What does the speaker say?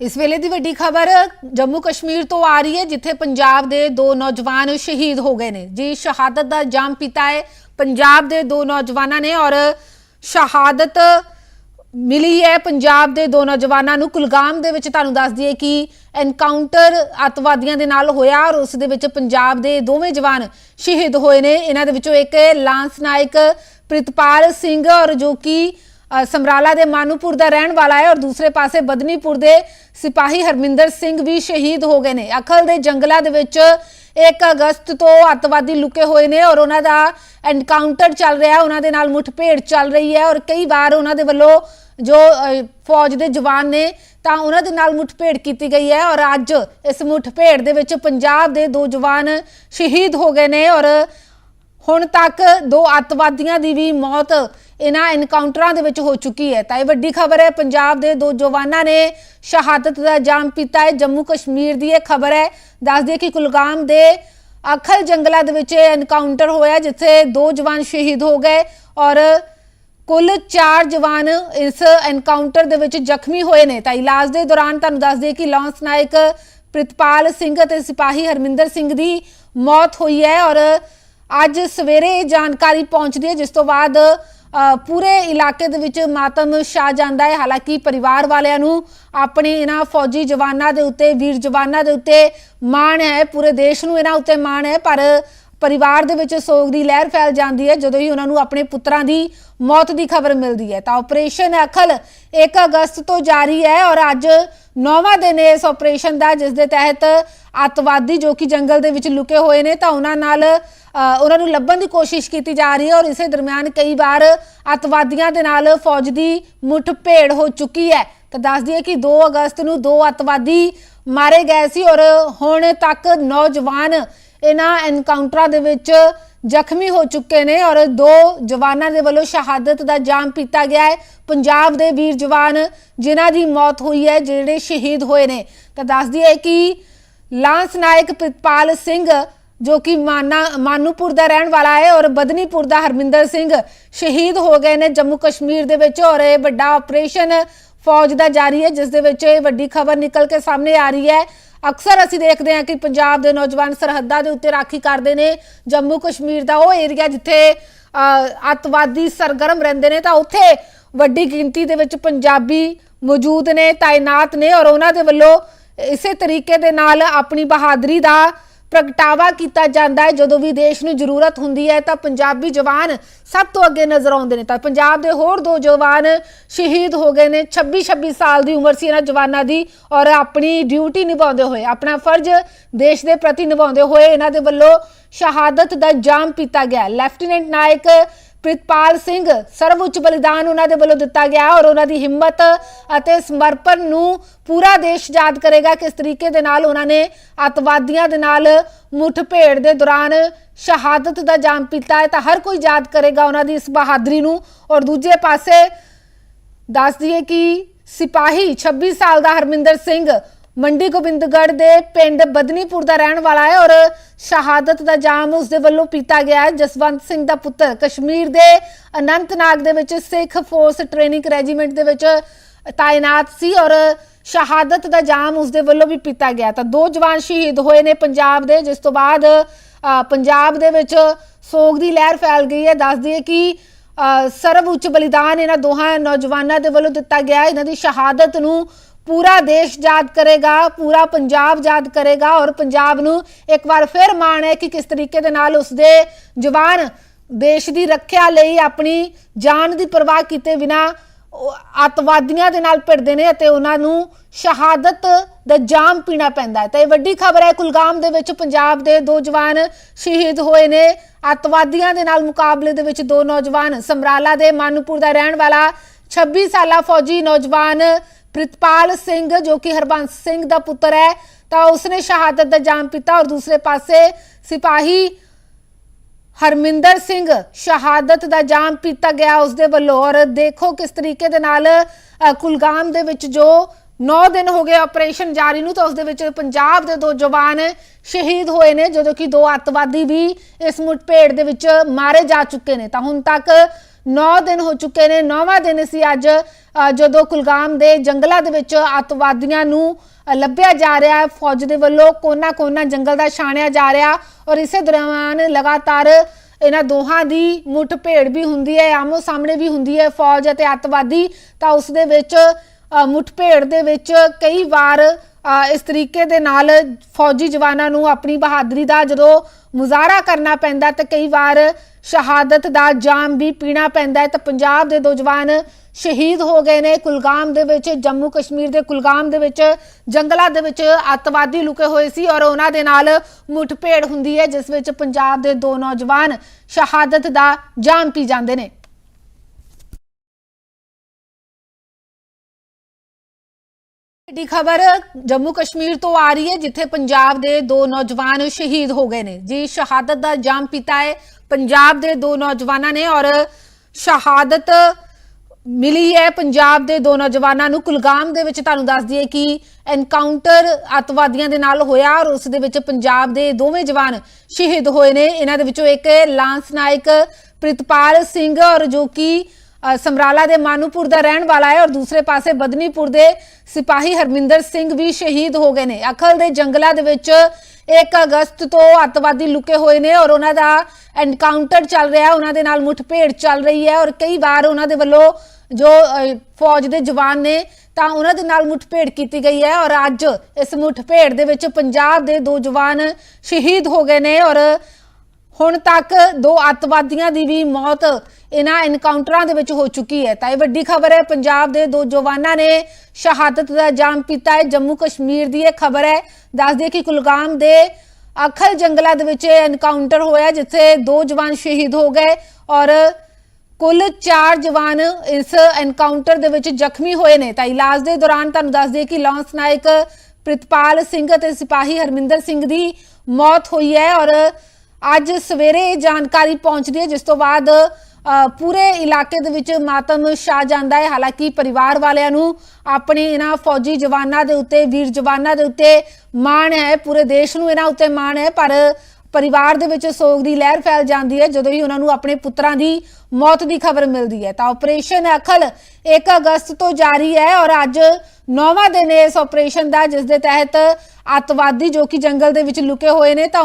ਇਸ ਵੇਲੇ ਦੀ ਵੱਡੀ ਖਬਰ ਜੰਮੂ ਕਸ਼ਮੀਰ ਤੋਂ ਆ ਰਹੀ ਹੈ, ਜਿੱਥੇ ਪੰਜਾਬ ਦੇ ਦੋ ਨੌਜਵਾਨ ਸ਼ਹੀਦ ਹੋ ਗਏ ਨੇ। ਜੀ, ਸ਼ਹਾਦਤ ਦਾ ਜਾਮ ਪੀਤਾ ਹੈ। ਪੰਜਾਬ ਦੇ ਦੋ ਨੌਜਵਾਨਾਂ ਨੇ ਔਰ ਸ਼ਹਾਦਤ ਮਿਲੀ ਹੈ ਪੰਜਾਬ ਦੇ ਦੋ ਨੌਜਵਾਨਾਂ ਨੂੰ। ਕੁਲਗਾਮ ਦੇ ਵਿੱਚ ਤੁਹਾਨੂੰ ਦੱਸ ਦਈਏ ਕਿ ਐਨਕਾਊਂਟਰ ਅਤਵਾਦੀਆਂ ਦੇ ਨਾਲ ਹੋਇਆ ਔਰ ਉਸ ਦੇ ਵਿੱਚ ਪੰਜਾਬ ਦੇ ਦੋਵੇਂ ਜਵਾਨ ਸ਼ਹੀਦ ਹੋਏ ਨੇ। ਇਹਨਾਂ ਦੇ ਵਿੱਚੋਂ ਇੱਕ ਲਾਂਸ ਨਾਇਕ ਪ੍ਰਿਤਪਾਲ ਸਿੰਘ ਔਰ ਜੋ ਕਿ ਸਮਰਾਲਾ ਦੇ ਮਾਨੂਪੁਰ ਦਾ ਰਹਿਣ ਵਾਲਾ ਹੈ ਔਰ ਦੂਸਰੇ ਪਾਸੇ ਬਦਨੀਪੁਰ ਦੇ ਸਿਪਾਹੀ ਹਰਮਿੰਦਰ ਸਿੰਘ ਵੀ ਸ਼ਹੀਦ ਹੋ ਗਏ ਨੇ। ਅਖਲ ਦੇ ਜੰਗਲਾਂ ਦੇ ਵਿੱਚ 1 ਅਗਸਤ ਤੋਂ ਅੱਤਵਾਦੀ ਲੁਕੇ ਹੋਏ ਨੇ ਔਰ ਉਹਨਾਂ ਦਾ ਐਨਕਾਊਂਟਰ ਚੱਲ ਰਿਹਾ ਹੈ, ਉਹਨਾਂ ਦੇ ਨਾਲ ਮੁੱਠਭੇੜ ਚੱਲ ਰਹੀ ਹੈ ਔਰ ਕਈ ਵਾਰ ਉਹਨਾਂ ਦੇ ਵੱਲੋਂ ਜੋ ਫੌਜ ਦੇ ਜਵਾਨ ਨੇ ਤਾਂ ਉਹਨਾਂ ਦੇ ਨਾਲ ਮੁੱਠਭੇੜ ਕੀਤੀ ਗਈ ਹੈ ਔਰ ਅੱਜ ਇਸ ਮੁੱਠਭੇੜ ਦੇ ਵਿੱਚ ਪੰਜਾਬ ਦੇ ਦੋ ਜਵਾਨ ਸ਼ਹੀਦ ਹੋ ਗਏ ਨੇ ਔਰ ਹੁਣ ਤੱਕ ਦੋ ਅੱਤਵਾਦੀਆਂ ਦੀ ਵੀ ਮੌਤ ਇਹਨਾਂ ਐਨਕਾਊਂਟਰਾਂ ਦੇ ਵਿੱਚ ਹੋ ਚੁੱਕੀ ਹੈ। ਤਾਂ ਇਹ ਵੱਡੀ ਖਬਰ ਹੈ, ਪੰਜਾਬ ਦੇ ਦੋ ਜਵਾਨਾਂ ਨੇ ਸ਼ਹਾਦਤ ਦਾ ਜਾਮ ਪੀਤਾ ਹੈ। ਜੰਮੂ ਕਸ਼ਮੀਰ ਦੀ ਇਹ ਖਬਰ ਹੈ। ਦੱਸ ਦਈਏ ਕਿ ਕੁਲਗਾਮ ਦੇ ਅਖਲ ਜੰਗਲਾਂ ਦੇ ਵਿੱਚ ਐਨਕਾਊਂਟਰ ਹੋਇਆ, ਜਿੱਥੇ ਦੋ ਜਵਾਨ ਸ਼ਹੀਦ ਹੋ ਗਏ ਔਰ ਕੁੱਲ 4 ਜਵਾਨ ਇਸ ਐਨਕਾਊਂਟਰ ਦੇ ਵਿੱਚ ਜ਼ਖਮੀ ਹੋਏ ਨੇ। ਤਾਂ ਇਲਾਜ ਦੇ ਦੌਰਾਨ ਤੁਹਾਨੂੰ ਦੱਸ ਦਈਏ ਕਿ ਲਾਂਸ ਨਾਇਕ ਪ੍ਰਿਤਪਾਲ ਸਿੰਘ ਅਤੇ ਸਿਪਾਹੀ ਹਰਮਿੰਦਰ ਸਿੰਘ ਦੀ ਮੌਤ ਹੋਈ ਹੈ ਔਰ ਅੱਜ ਸਵੇਰੇ ਇਹ ਜਾਣਕਾਰੀ ਪਹੁੰਚਦੀ ਹੈ, ਜਿਸ ਤੋਂ ਬਾਅਦ ਪੂਰੇ ਇਲਾਕੇ ਦੇ ਵਿੱਚ ਮਾਤਮ ਛਾ ਜਾਂਦਾ ਹੈ। ਹਾਲਾਂਕਿ ਪਰਿਵਾਰ ਵਾਲਿਆਂ ਨੂੰ ਆਪਣੇ ਇਹਨਾਂ ਫੌਜੀ ਜਵਾਨਾਂ ਦੇ ਉੱਤੇ, ਵੀਰ ਜਵਾਨਾਂ ਦੇ ਉੱਤੇ ਮਾਣ ਹੈ, ਪੂਰੇ ਦੇਸ਼ ਨੂੰ ਇਹਨਾਂ ਉੱਤੇ ਮਾਣ ਹੈ, ਪਰ ਪਰਿਵਾਰ ਦੇ ਵਿੱਚ ਸੋਗ ਦੀ ਲਹਿਰ ਫੈਲ ਜਾਂਦੀ ਹੈ, ਜਦੋਂ ਹੀ ਉਹਨਾਂ ਨੂੰ ਆਪਣੇ ਪੁੱਤਰਾਂ ਦੀ ਮੌਤ ਦੀ ਖਬਰ ਮਿਲਦੀ ਹੈ। ਤਾਂ ਆਪਰੇਸ਼ਨ ਅਖਲ 1 ਅਗਸਤ ਤੋਂ ਜਾਰੀ ਹੈ ਔਰ ਅੱਜ ਨੌਵਾਂ ਦਿਨ ਹੈ ਇਸ ਆਪਰੇਸ਼ਨ ਦਾ, ਜਿਸ ਦੇ ਤਹਿਤ ਅੱਤਵਾਦੀ ਜੋ ਕਿ ਜੰਗਲ ਦੇ ਵਿੱਚ ਲੁਕੇ ਹੋਏ ਨੇ, ਤਾਂ ਉਹਨਾਂ ਨਾਲ ਉਹਨਾਂ ਨੂੰ ਲੱਭਣ ਦੀ ਕੋਸ਼ਿਸ਼ ਕੀਤੀ ਜਾ ਰਹੀ ਹੈ ਔਰ ਇਸੇ ਦਰਮਿਆਨ ਕਈ ਵਾਰ ਅੱਤਵਾਦੀਆਂ ਦੇ ਨਾਲ ਫੌਜ ਦੀ ਮੁੱਠਭੇੜ ਹੋ ਚੁੱਕੀ ਹੈ। ਤਾਂ ਦੱਸ ਦਈਏ ਕਿ 2 ਅਗਸਤ ਨੂੰ ਦੋ ਅੱਤਵਾਦੀ ਮਾਰੇ ਗਏ ਸੀ ਔਰ ਹੁਣ ਤੱਕ ਨੌਜਵਾਨ ਇਹਨਾਂ ਐਨਕਾਊਂਟਰਾਂ ਦੇ ਵਿੱਚ ਜ਼ਖਮੀ ਹੋ ਚੁੱਕੇ ਨੇ ਔਰ ਦੋ ਜਵਾਨਾਂ ਦੇ ਵੱਲੋਂ ਸ਼ਹਾਦਤ ਦਾ ਜਾਮ ਪੀਤਾ ਗਿਆ ਹੈ। ਪੰਜਾਬ ਦੇ ਵੀਰ ਜਵਾਨ ਜਿਨ੍ਹਾਂ ਦੀ ਮੌਤ ਹੋਈ ਹੈ, ਜਿਹੜੇ ਸ਼ਹੀਦ ਹੋਏ ਨੇ। ਤਾਂ ਦੱਸਦੀ ਹੈ ਕਿ ਲਾਂਸ ਨਾਇਕ ਪ੍ਰਿਤਪਾਲ ਸਿੰਘ, ਜੋ ਕਿ ਮਾਨਾ, ਮਾਨੂਪੁਰ ਦਾ ਰਹਿਣ ਵਾਲਾ ਹੈ ਔਰ ਬਦਨੀਪੁਰ ਦਾ ਹਰਮਿੰਦਰ ਸਿੰਘ, ਸ਼ਹੀਦ ਹੋ ਗਏ ਨੇ ਜੰਮੂ ਕਸ਼ਮੀਰ ਦੇ ਵਿੱਚ ਔਰ ਇਹ ਵੱਡਾ ਆਪਰੇਸ਼ਨ ਫੌਜ ਦਾ ਜਾਰੀ ਹੈ ਜਿਸ ਦੇ ਵਿੱਚ ਇਹ ਵੱਡੀ ਖਬਰ ਨਿਕਲ ਕੇ ਸਾਹਮਣੇ ਆ ਰਹੀ ਹੈ। ਅਕਸਰ ਅਸੀਂ ਦੇਖਦੇ ਹਾਂ ਕਿ ਪੰਜਾਬ ਦੇ ਨੌਜਵਾਨ ਸਰਹੱਦਾਂ ਦੇ ਉੱਤੇ ਰਾਖੀ ਕਰਦੇ ਨੇ। ਜੰਮੂ ਕਸ਼ਮੀਰ ਦਾ ਉਹ ਏਰੀਆ ਜਿੱਥੇ ਅ, ਅੱਤਵਾਦੀ ਸਰਗਰਮ ਰਹਿੰਦੇ ਨੇ ਤਾਂ ਉੱਥੇ ਵੱਡੀ ਗਿਣਤੀ ਦੇ ਵਿੱਚ ਪੰਜਾਬੀ ਮੌਜੂਦ ਨੇ ਤਾਇਨਾਤ ਨੇ ਔਰ ਉਹਨਾਂ ਦੇ ਵੱਲੋਂ ਇਸੇ ਤਰੀਕੇ ਦੇ ਨਾਲ ਆਪਣੀ ਬਹਾਦਰੀ ਦਾ ਪ੍ਰਗਟਾਵਾ ਕੀਤਾ ਜਾਂਦਾ ਹੈ। ਜਦੋਂ ਵੀ ਦੇਸ਼ ਨੂੰ ਜ਼ਰੂਰਤ ਹੁੰਦੀ ਹੈ ਤਾਂ ਪੰਜਾਬੀ ਜਵਾਨ ਸਭ ਤੋਂ ਅੱਗੇ ਨਜ਼ਰ ਆਉਂਦੇ ਨੇ। ਤਾਂ ਪੰਜਾਬ ਦੇ ਹੋਰ ਦੋ ਜਵਾਨ ਸ਼ਹੀਦ ਹੋ ਗਏ ਨੇ। 26 26 ਸਾਲ ਦੀ ਉਮਰ ਸੀ ਇਹਨਾਂ ਜਵਾਨਾਂ ਦੀ ਔਰ ਆਪਣੀ ਡਿਊਟੀ ਨਿਭਾਉਂਦੇ ਹੋਏ, ਆਪਣਾ ਫਰਜ਼ ਦੇਸ਼ ਦੇ ਪ੍ਰਤੀ ਨਿਭਾਉਂਦੇ ਹੋਏ ਇਹਨਾਂ ਦੇ ਵੱਲੋਂ ਸ਼ਹਾਦਤ ਦਾ ਜਾਮ ਪੀਤਾ ਗਿਆ। ਲੈਫਟੀਨੈਂਟ ਨਾਇਕ ਪ੍ਰਿਤਪਾਲ ਸਿੰਘ ਸਰਵਉੱਚ ਬਲੀਦਾਨ ਉਹਨਾਂ ਦੇ ਵੱਲੋਂ ਦਿੱਤਾ ਗਿਆ ਔਰ ਉਹਨਾਂ ਦੀ ਹਿੰਮਤ ਅਤੇ ਸਮਰਪਣ ਨੂੰ ਪੂਰਾ ਦੇਸ਼ ਯਾਦ ਕਰੇਗਾ ਕਿਸ ਤਰੀਕੇ ਦੇ ਨਾਲ ਉਹਨਾਂ ਨੇ ਅੱਤਵਾਦੀਆਂ ਦੇ ਨਾਲ ਮੁੱਠਭੇੜ ਦੇ ਦੌਰਾਨ ਸ਼ਹਾਦਤ ਦਾ ਜਾਮ ਪੀਤਾ ਹੈ ਤਾਂ ਹਰ ਕੋਈ ਯਾਦ ਕਰੇਗਾ ਉਹਨਾਂ ਦੀ ਇਸ ਬਹਾਦਰੀ ਨੂੰ। ਔਰ ਦੂਜੇ ਪਾਸੇ ਦੱਸ ਦਈਏ ਕਿ ਸਿਪਾਹੀ 26 ਸਾਲ ਦਾ ਹਰਮਿੰਦਰ ਸਿੰਘ ਮੰਡੀ ਗੋਬਿੰਦਗੜ੍ਹ ਦੇ ਪਿੰਡ ਬਦਨੀਪੁਰ ਦਾ ਰਹਿਣ ਵਾਲਾ ਹੈ ਔਰ ਸ਼ਹਾਦਤ ਦਾ ਜਾਮ ਉਸ ਦੇ ਵੱਲੋਂ ਪੀਤਾ ਗਿਆ ਹੈ। ਜਸਵੰਤ ਸਿੰਘ ਦਾ ਪੁੱਤਰ ਕਸ਼ਮੀਰ ਦੇ ਅਨੰਤਨਾਗ ਦੇ ਵਿੱਚ ਸਿੱਖ ਫੋਰਸ ਟ੍ਰੇਨਿੰਗ ਰੈਜੀਮੈਂਟ ਦੇ ਵਿੱਚ ਤਾਇਨਾਤ ਸੀ ਔਰ ਸ਼ਹਾਦਤ ਦਾ ਜਾਮ ਉਸ ਦੇ ਵੱਲੋਂ ਵੀ ਪੀਤਾ ਗਿਆ ਤਾਂ ਦੋ ਜਵਾਨ ਸ਼ਹੀਦ ਹੋਏ ਨੇ ਪੰਜਾਬ ਦੇ ਜਿਸ ਤੋਂ ਬਾਅਦ ਪੰਜਾਬ ਦੇ ਵਿੱਚ ਸੋਗ ਦੀ ਲਹਿਰ ਫੈਲ ਗਈ ਹੈ। ਦੱਸ ਦਈਏ ਕਿ ਅ, ਸਰਵ ਉੱਚ ਬਲੀਦਾਨ ਇਹਨਾਂ ਦੋਹਾਂ ਨੌਜਵਾਨਾਂ ਦੇ ਵੱਲੋਂ ਦਿੱਤਾ ਗਿਆ ਇਹਨਾਂ ਦੀ ਸ਼ਹਾਦਤ ਨੂੰ ਪੂਰਾ ਦੇਸ਼ ਯਾਦ ਕਰੇਗਾ, ਪੂਰਾ ਪੰਜਾਬ ਯਾਦ ਕਰੇਗਾ ਔਰ ਪੰਜਾਬ ਨੂੰ ਇੱਕ ਵਾਰ ਫਿਰ ਮਾਣ ਹੈ ਕਿ ਕਿਸ ਤਰੀਕੇ ਦੇ ਨਾਲ ਉਸਦੇ ਜਵਾਨ ਦੇਸ਼ ਦੀ ਰੱਖਿਆ ਲਈ ਆਪਣੀ ਜਾਨ ਦੀ ਪਰਵਾਹ ਕੀਤੇ ਬਿਨਾ ਅੱਤਵਾਦੀਆਂ ਦੇ ਨਾਲ ਭਿੜਦੇ ਨੇ ਅਤੇ ਉਹਨਾਂ ਨੂੰ ਸ਼ਹਾਦਤ ਦਾ ਜਾਮ ਪੀਣਾ ਪੈਂਦਾ ਹੈ। ਤਾਂ ਇਹ ਵੱਡੀ ਖਬਰ ਹੈ, ਕੁਲਗਾਮ ਦੇ ਵਿੱਚ ਪੰਜਾਬ ਦੇ ਦੋ ਜਵਾਨ ਸ਼ਹੀਦ ਹੋਏ ਨੇ। ਅੱਤਵਾਦੀਆਂ ਦੇ ਨਾਲ ਮੁਕਾਬਲੇ ਦੇ ਵਿੱਚ ਦੋ ਨੌਜਵਾਨ ਸਮਰਾਲਾ ਦੇ ਮਾਨੂਪੁਰ ਦਾ ਰਹਿਣ ਵਾਲਾ 26 ਸਾਲਾ ਫੌਜੀ ਨੌਜਵਾਨ ਪ੍ਰਿਤਪਾਲ ਸਿੰਘ, ਜੋ ਕਿ ਹਰਬੰਸ ਸਿੰਘ ਦਾ ਪੁੱਤਰ ਹੈ, ਤਾਂ ਉਸਨੇ ਸ਼ਹਾਦਤ ਦਾ ਜਾਮ ਪੀਤਾ ਔਰ ਦੂਸਰੇ ਪਾਸੇ ਸਿਪਾਹੀ ਹਰਮਿੰਦਰ ਸਿੰਘ ਸ਼ਹਾਦਤ ਦਾ ਜਾਮ ਪੀਤਾ ਗਿਆ ਉਸ ਦੇ ਵੱਲੋਂ ਔਰ ਦੇਖੋ ਕਿਸ ਤਰੀਕੇ ਦੇ ਨਾਲ ਕੁਲਗਾਮ ਦੇ ਵਿੱਚ ਜੋ 9 ਦਿਨ ਹੋ ਗਏ ਆਪਰੇਸ਼ਨ ਜਾਰੀ ਨੂੰ, ਤਾਂ ਉਸ ਦੇ ਵਿੱਚ ਪੰਜਾਬ ਦੇ ਦੋ ਜਵਾਨ ਸ਼ਹੀਦ ਹੋਏ ਨੇ, ਜਦੋਂ ਕਿ ਦੋ ਅੱਤਵਾਦੀ ਵੀ ਇਸ ਮੁੱਠਭੇੜ ਦੇ ਵਿੱਚ ਮਾਰੇ ਜਾ ਚੁੱਕੇ ਨੇ। ਤਾਂ ਹੁਣ ਤੱਕ 9 ਦਿਨ ਹੋ ਚੁੱਕੇ ਨੇ 9ਵਾਂ ਦਿਨ ਸੀ ਅੱਜ ਜਦੋਂ ਕੁਲਗਾਮ ਦੇ ਜੰਗਲਾਂ ਦੇ ਵਿੱਚ ਅੱਤਵਾਦੀਆਂ ਨੂੰ ਲੱਭਿਆ ਜਾ ਰਿਹਾ ਹੈ। ਫੌਜ ਦੇ ਵੱਲੋਂ ਕੋਨਾ-ਕੋਨਾ ਜੰਗਲ ਦਾ ਛਾਣਿਆ ਜਾ ਰਿਹਾ ਔਰ ਇਸੇ ਦੌਰਾਨ ਲਗਾਤਾਰ ਇਹਨਾਂ ਦੋਹਾਂ ਦੀ ਮੁੱਠਭੇੜ ਵੀ ਹੁੰਦੀ ਹੈ ਆਮੋ ਸਾਹਮਣੇ ਵੀ ਹੁੰਦੀ ਹੈ ਫੌਜ ਅਤੇ ਅੱਤਵਾਦੀ। ਤਾਂ ਉਸ ਦੇ ਵਿੱਚ ਅ, ਮੁੱਠਭੇੜ ਦੇ ਵਿੱਚ ਕਈ ਵਾਰ ਇਸ ਤਰੀਕੇ ਦੇ ਨਾਲ ਫੌਜੀ ਜਵਾਨਾਂ ਨੂੰ ਆਪਣੀ ਬਹਾਦਰੀ ਦਾ ਜਦੋਂ ਮੁਜ਼ਾਹਰਾ ਕਰਨਾ ਪੈਂਦਾ ਤੇ ਕਈ ਵਾਰ ਸ਼ਹਾਦਤ ਦਾ ਜਾਮ ਵੀ ਪੀਣਾ ਪੈਂਦਾ ਹੈ। ਤਾਂ ਪੰਜਾਬ ਦੇ ਦੋ ਜਵਾਨ ਸ਼ਹੀਦ ਹੋ ਗਏ ਨੇ। ਕੁਲਗਾਮ ਦੇ ਵਿੱਚ, ਜੰਮੂ ਕਸ਼ਮੀਰ ਦੇ ਕੁਲਗਾਮ ਦੇ ਵਿੱਚ, ਜੰਗਲਾਂ ਦੇ ਵਿੱਚ ਅੱਤਵਾਦੀ ਲੁਕੇ ਹੋਏ ਸੀ ਔਰ ਉਹਨਾਂ ਦੇ ਨਾਲ ਮੁੱਠਭੇੜ ਹੁੰਦੀ ਹੈ, ਜਿਸ ਵਿੱਚ ਪੰਜਾਬ ਦੇ ਦੋ ਨੌਜਵਾਨ ਸ਼ਹਾਦਤ ਦਾ ਜਾਮ ਪੀ ਜਾਂਦੇ ਨੇ। ਵੱਡੀ ਖਬਰ ਜੰਮੂ ਕਸ਼ਮੀਰ ਤੋਂ ਆ ਰਹੀ ਹੈ, ਜਿੱਥੇ ਪੰਜਾਬ ਦੇ ਦੋ ਨੌਜਵਾਨ ਸ਼ਹੀਦ ਹੋ ਗਏ ਨੇ। ਜੀ, ਸ਼ਹਾਦਤ ਦਾ ਜਾਮ ਪੀਤਾ ਹੈ। ਪੰਜਾਬ ਦੇ ਦੋ ਨੌਜਵਾਨਾਂ ਨੇ ਔਰ ਸ਼ਹਾਦਤ ਮਿਲੀ ਹੈ ਪੰਜਾਬ ਦੇ ਦੋ ਨੌਜਵਾਨਾਂ ਨੂੰ। ਕੁਲਗਾਮ ਦੇ ਵਿੱਚ ਤੁਹਾਨੂੰ ਦੱਸ ਦਈਏ ਕਿ ਐਨਕਾਊਂਟਰ ਅੱਤਵਾਦੀਆਂ ਦੇ ਨਾਲ ਹੋਇਆ ਔਰ ਉਸ ਦੇ ਵਿੱਚ ਪੰਜਾਬ ਦੇ ਦੋਵੇਂ ਜਵਾਨ ਸ਼ਹੀਦ ਹੋਏ ਨੇ। ਇਹਨਾਂ ਦੇ ਵਿੱਚੋਂ ਇੱਕ ਲਾਂਸ ਨਾਇਕ ਪ੍ਰਿਤਪਾਲ ਸਿੰਘ ਔਰ ਜੋ ਕਿ ਸਮਰਾਲਾ ਦੇ ਮਾਨੂਪੁਰ ਦਾ ਰਹਿਣ ਵਾਲਾ ਹੈ ਔਰ ਦੂਸਰੇ ਪਾਸੇ ਬਦਨੀਪੁਰ ਦੇ ਸਿਪਾਹੀ ਹਰਮਿੰਦਰ ਸਿੰਘ ਵੀ ਸ਼ਹੀਦ ਹੋ ਗਏ ਨੇ। ਅਖਲ ਦੇ ਜੰਗਲਾਂ ਦੇ ਵਿੱਚ 1 ਅਗਸਤ ਤੋਂ ਅੱਤਵਾਦੀ ਲੁਕੇ ਹੋਏ ਨੇ ਔਰ ਉਹਨਾਂ ਦਾ ਐਨਕਾਊਂਟਰ ਚੱਲ ਰਿਹਾ ਹੈ, ਉਹਨਾਂ ਦੇ ਨਾਲ ਮੁੱਠਭੇੜ ਚੱਲ ਰਹੀ ਹੈ ਔਰ ਕਈ ਵਾਰ ਉਹਨਾਂ ਦੇ ਵੱਲੋਂ ਜੋ ਫੌਜ ਦੇ ਜਵਾਨ ਨੇ ਤਾਂ ਉਹਨਾਂ ਦੇ ਨਾਲ ਮੁੱਠਭੇੜ ਕੀਤੀ ਗਈ ਹੈ ਔਰ ਅੱਜ ਇਸ ਮੁੱਠਭੇੜ ਦੇ ਵਿੱਚ ਪੰਜਾਬ ਦੇ ਦੋ ਜਵਾਨ ਸ਼ਹੀਦ ਹੋ ਗਏ ਨੇ ਔਰ ਹੁਣ ਤੱਕ ਦੋ ਅੱਤਵਾਦੀਆਂ ਦੀ ਵੀ ਮੌਤ ਇਹਨਾਂ ਐਨਕਾਊਂਟਰਾਂ ਦੇ ਵਿੱਚ ਹੋ ਚੁੱਕੀ ਹੈ। ਤਾਂ ਇਹ ਵੱਡੀ ਖਬਰ ਹੈ, ਪੰਜਾਬ ਦੇ ਦੋ ਜਵਾਨਾਂ ਨੇ ਸ਼ਹਾਦਤ ਦਾ ਜਾਮ ਪੀਤਾ ਹੈ। ਜੰਮੂ ਕਸ਼ਮੀਰ ਦੀ ਇਹ ਖਬਰ ਹੈ। ਦੱਸ ਦਈਏ ਕਿ ਕੁਲਗਾਮ ਦੇ ਅਖਲ ਜੰਗਲਾਂ ਦੇ ਵਿੱਚ ਐਨਕਾਊਂਟਰ ਹੋਇਆ, ਜਿੱਥੇ ਦੋ ਜਵਾਨ ਸ਼ਹੀਦ ਹੋ ਗਏ ਔਰ ਕੁੱਲ 4 ਜਵਾਨ ਇਸ ਐਨਕਾਊਂਟਰ ਦੇ ਵਿੱਚ ਜ਼ਖਮੀ ਹੋਏ ਨੇ। ਤਾਂ ਇਲਾਜ ਦੇ ਦੌਰਾਨ ਤੁਹਾਨੂੰ ਦੱਸ ਦਈਏ ਕਿ ਲਾਂਸ ਨਾਇਕ ਪ੍ਰਿਤਪਾਲ ਸਿੰਘ ਅਤੇ ਸਿਪਾਹੀ ਹਰਮਿੰਦਰ ਸਿੰਘ ਦੀ ਮੌਤ ਹੋਈ ਹੈ ਔਰ ਅੱਜ ਸਵੇਰੇ ਇਹ ਜਾਣਕਾਰੀ ਪਹੁੰਚਦੀ ਹੈ, ਜਿਸ ਤੋਂ ਬਾਅਦ ਪੂਰੇ ਇਲਾਕੇ ਦੇ ਵਿੱਚ ਮਾਤਮ ਛਾ ਜਾਂਦਾ ਹੈ। ਹਾਲਾਂਕਿ ਪਰਿਵਾਰ ਵਾਲਿਆਂ ਨੂੰ ਆਪਣੇ ਇਹਨਾਂ ਫੌਜੀ ਜਵਾਨਾਂ ਦੇ ਉੱਤੇ, ਵੀਰ ਜਵਾਨਾਂ ਦੇ ਉੱਤੇ ਮਾਣ ਹੈ। ਪੂਰੇ ਦੇਸ਼ ਨੂੰ ਇਹਨਾਂ ਉੱਤੇ ਮਾਣ ਹੈ, ਪਰ ਪਰਿਵਾਰ ਦੇ ਵਿੱਚ ਸੋਗ ਦੀ ਲਹਿਰ ਫੈਲ ਜਾਂਦੀ ਹੈ। ਜਦੋਂ ਹੀ ਉਹਨਾਂ ਨੂੰ ਆਪਣੇ ਪੁੱਤਰਾਂ ਦੀ ਮੌਤ ਦੀ ਖਬਰ ਮਿਲਦੀ ਹੈ, ਤਾਂ ਆਪਰੇਸ਼ਨ ਅਖਲ 1 ਅਗਸਤ ਤੋਂ ਜਾਰੀ ਹੈ ਔਰ ਅੱਜ ਨੌਵਾਂ ਦਿਨ ਹੈ ਇਸ ਆਪਰੇਸ਼ਨ ਦਾ, ਜਿਸ ਦੇ ਤਹਿਤ ਅੱਤਵਾਦੀ ਜੋ ਕਿ ਜੰਗਲ ਦੇ ਵਿੱਚ ਲੁਕੇ ਹੋਏ ਨੇ, ਤਾਂ